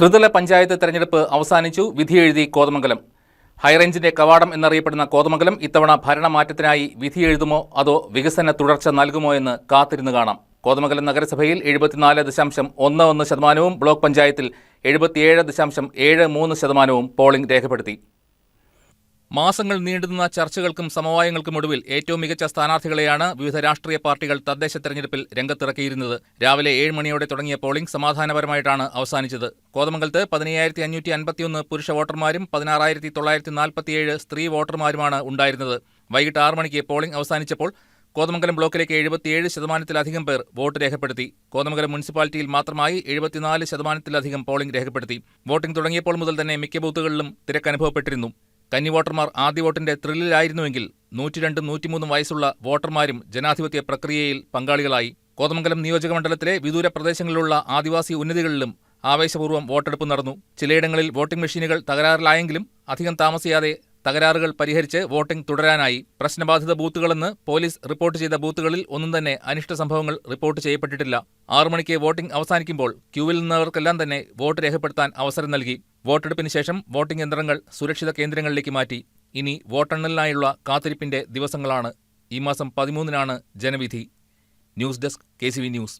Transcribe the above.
ത്രിതല പഞ്ചായത്ത് തെരഞ്ഞെടുപ്പ് അവസാനിച്ചു. വിധിയെഴുതി കോതമംഗലം. ഹൈറേഞ്ചിന്റെ കവാടം എന്നറിയപ്പെടുന്ന കോതമംഗലം ഇത്തവണ ഭരണമാറ്റത്തിനായി വിധിയെഴുതുമോ അതോ വികസന തുടർച്ച നൽകുമോ എന്ന് കാത്തിരുന്നു കാണാം. കോതമംഗലം നഗരസഭയിൽ എഴുപത്തിനാല് ദശാംശം ഒന്ന് ഒന്ന് ശതമാനവും ബ്ലോക്ക് പഞ്ചായത്തിൽ എഴുപത്തിയേഴ് ദശാംശം ഏഴ് മൂന്ന് ശതമാനവും പോളിംഗ് രേഖപ്പെടുത്തി. മാസങ്ങൾ നീണ്ടുനിന്ന ചർച്ചകൾക്കും സമവായങ്ങൾക്കും ഒടുവിൽ ഏറ്റവും മികച്ച സ്ഥാനാർത്ഥികളെയാണ് വിവിധ രാഷ്ട്രീയ പാർട്ടികൾ തദ്ദേശ തെരഞ്ഞെടുപ്പിൽ രംഗത്തിറക്കിയിരുന്നത്. രാവിലെ ഏഴ് മണിയോടെ തുടങ്ങിയ പോളിംഗ് സമാധാനപരമായിട്ടാണ് അവസാനിച്ചത്. കോതമംഗലത്ത് പതിനയ്യായിരത്തി അഞ്ഞൂറ്റി അൻപത്തിയൊന്ന് പുരുഷ വോട്ടർമാരും പതിനാറായിരത്തി തൊള്ളായിരത്തി നാൽപ്പത്തിയേഴ് സ്ത്രീ വോട്ടർമാരുമാണ് ഉണ്ടായിരുന്നത്. വൈകിട്ട് ആറ് മണിക്ക് പോളിംഗ് അവസാനിച്ചപ്പോൾ കോതമംഗലം ബ്ലോക്കിലേക്ക് എഴുപത്തിയേഴ് ശതമാനത്തിലധികം പേർ വോട്ട് രേഖപ്പെടുത്തി. കോതമംഗലം മുനിസിപ്പാലിറ്റിയിൽ മാത്രമായി എഴുപത്തിനാല് ശതമാനത്തിലധികം പോളിംഗ് രേഖപ്പെടുത്തി. വോട്ടിംഗ് തുടങ്ങിയപ്പോൾ മുതൽ തന്നെ മിക്ക ബൂത്തുകളിലും തിരക്ക് അനുഭവപ്പെട്ടിരുന്നു. കന്നി വോട്ടർമാർ ആദ്യ വോട്ടിന്റെ ത്രില്ലിലായിരുന്നുവെങ്കിൽ നൂറ്റിരണ്ടും നൂറ്റിമൂന്നും വയസ്സുള്ള വോട്ടർമാരും ജനാധിപത്യ പ്രക്രിയയിൽ പങ്കാളികളായി. കോതമംഗലം നിയോജക മണ്ഡലത്തിലെ വിദൂര പ്രദേശങ്ങളിലുള്ള ആദിവാസി ഉന്നതികളിലും ആവേശപൂർവം വോട്ടെടുപ്പ് നടന്നു. ചിലയിടങ്ങളിൽ വോട്ടിംഗ് മെഷീനുകൾ തകരാറിലായെങ്കിലും അധികം താമസിയാതെ തകരാറുകൾ പരിഹരിച്ച് വോട്ടിംഗ് തുടരാനായി പ്രശ്നബാധിത ബൂത്തുകളെന്ന് പോലീസ് റിപ്പോർട്ട് ചെയ്ത ബൂത്തുകളിൽ ഒന്നും തന്നെ അനിഷ്ട സംഭവങ്ങൾ റിപ്പോർട്ട് ചെയ്യപ്പെട്ടിട്ടില്ല. ആറു മണിക്ക് വോട്ടിംഗ് അവസാനിക്കുമ്പോൾ ക്യൂവിൽ നിന്നവർക്കെല്ലാം തന്നെ വോട്ട് രേഖപ്പെടുത്താൻ അവസരം നൽകി. വോട്ടെടുപ്പിന് ശേഷം വോട്ടിംഗ് യന്ത്രങ്ങൾ സുരക്ഷിത കേന്ദ്രങ്ങളിലേക്ക് മാറ്റി. ഇനി വോട്ടെണ്ണലിനായുള്ള കാത്തിരിപ്പിന്റെ ദിവസങ്ങളാണ്. ഈ മാസം പതിമൂന്നിനാണ് ജനവിധി. News desk K news.